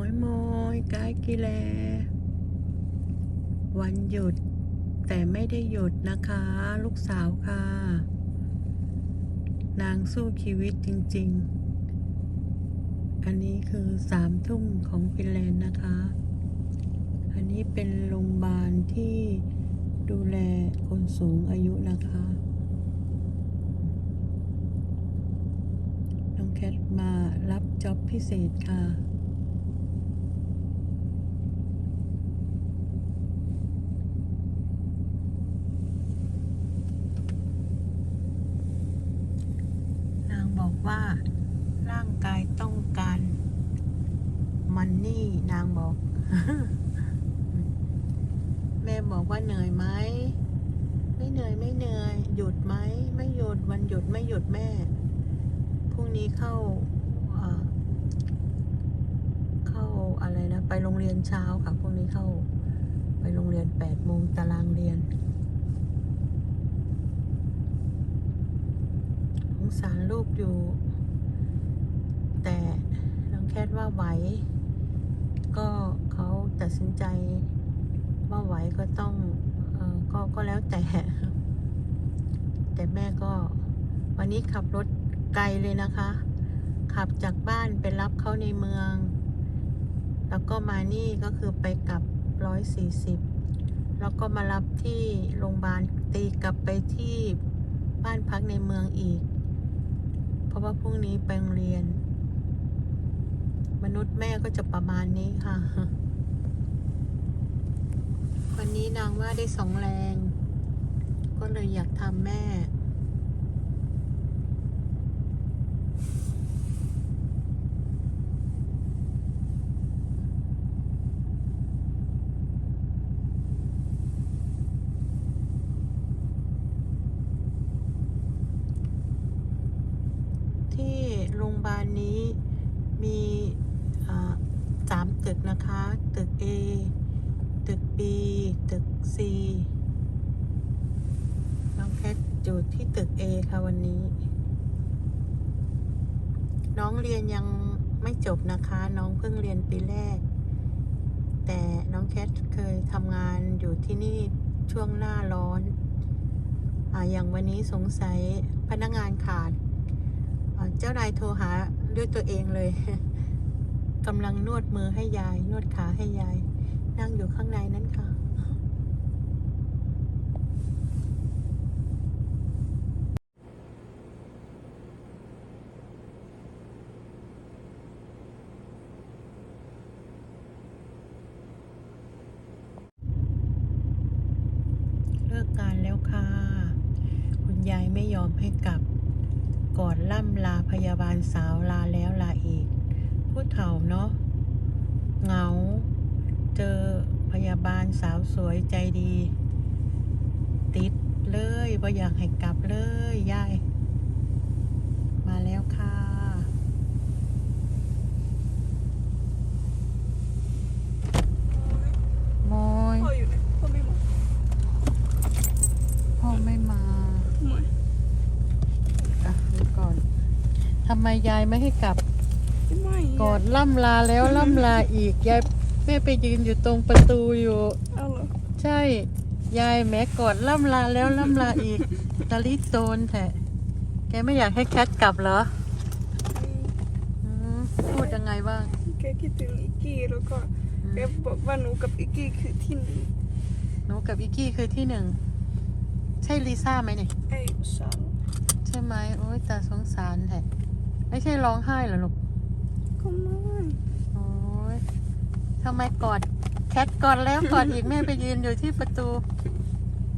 มอยมอยกายกิแล วันหยุด แต่ไม่ได้หยุดนะคะ ลูกสาวค่ะ นางสู้ชีวิตจริง ๆ อันนี้คือสามทุ่มของฟินแลนด์นะคะ อันนี้เป็นโรงพยาบาลที่ดูแลคนสูงอายุนะคะ น้องแคทมารับจ็อบพิเศษค่ะ นางบอก ว่าร่างกายต้องการมันนี่นางบอก แม่บอกว่าเหนื่อยไหมไม่เหนื่อยไม่เหนื่อย หยุดไหมไม่หยุดวันหยุดไม่หยุดแม่พรุ่งนี้เข้าเข้าอะไรนะ ไปโรงเรียนเช้าค่ะพรุ่งนี้เข้า ไปโรงเรียนแปดโมงตารางเรียน สงสารลูกอยู่ แต่น้องแคทว่าไหว ก็เขาตัดสินใจว่าไหวก็ต้องออก็ก็แล้วแต่ แต่แม่ก็วันนี้ขับรถไกลเลยนะคะ ขับจากบ้านไปรับเขาในเมือง แล้วก็มานี่ก็คือไปกลับร้อยสี่สิบแล้วก็มารับที่โรงพยาบาลตีกลับไปที่บ้านพักในเมืองอีก เพราะว่าพรุ่งนี้ไปโรงเรียน มนุษย์แม่ก็จะประมาณนี้ค่ะ วันนี้นางว่าได้สองแรง ก็เลยอยากทำแม่ ที่โรงพยาบาลนี้มีสามตึกนะคะ ตึก A ตึก B ตึก C น้องแคทอยู่ที่ตึก A ค่ะวันนี้ น้องเรียนยังไม่จบนะคะ น้องเพิ่งเรียนปีแรก แต่น้องแคทเคยทำงานอยู่ที่นี่ช่วงหน้าร้อนออย่างวันนี้สงสัยพนักงานขาด เจ้านายโทรหาด้วยตัวเองเลยกำลังนวดมือให้ยาย นวดขาให้ยาย นั่งอยู่ข้างในนั้นค่ะ เลิกการแล้วค่ะ คุณยายไม่ยอมให้กลับ ก่อนล่ำลาพยาบาลสาวลาแล้วลาอีก ผู้เฒ่าเนาะเหงา เจอพยาบาลสาวสวยใจดี ติดเลยว่าอยากให้กลับเลยยาย มาแล้วค่ะ โมย พ่ออยู่ไหนพ่อไม่มา พ่อไม่มา ทำไม อะเดี๋ยวก่อน ทำ ไมยายไม่ให้กลับไม่ก่อนล่ำลาแล้วล่ำลาอีกยายแม่ไปยืนอยู่ตรงประตูอยู่ เอาเหรอใช่ ยายแม้ก่อนล่ำลาแล้วล่ำลาอีกตาลิโตนแท้แกไม่อยากให้แคทกลับเหรออืมพูดยังไงบ้าง แกคิดถึงอิกกี้แล้วก็อืมแกบอกว่าหนูกับอิกกี้คือที่นี่หนูกับอิกกี้คือที่หนึ่ง ใช่ลิซ่าไหมเนี่ยไอ้ฉันใช่ไหมโอ้ยตาสงสารแท้ ไม่ใช่ร้องไห้เหรอลูกก็ไม่โอ้ยทำไมกอดแคทกอดแล้วกอดอีกแม่ไปยืนอยู่ที่ประตู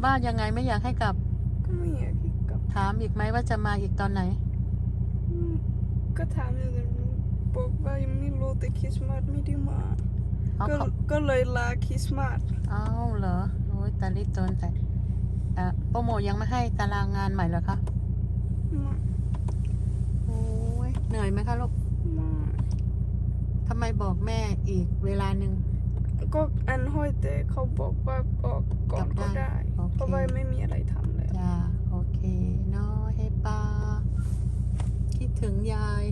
บ้านยังไงไม่อยากให้กลับ ก็ไม่อยากให้กลับถามอีกไหมว่าจะมาอีกตอนไหน อืมก็ถามอยู่แต่หนูบอกว่ายังไม่รู้แต่คริสต์มาสไม่ได้มา เอาก็เขาก็เลยลาคริสต์มาสเอาเหรอโอ้ยตาลิตนแต่อะโปรโมยังไม่ให้ตารางงานใหม่เหรอคะ มาโอ้ยเหนื่อย ไหมคะลูกมาทำไมบอกแม่อีกเวลาหนึ่งก็อันห้อยแต่เขาบอกว่าออกก่อนกลัก็บได้ได้โอเคเพราะว่าไม่มีอะไรทำแล้วจ้าโอเคเนาะให้ป้าคิดถึงยาย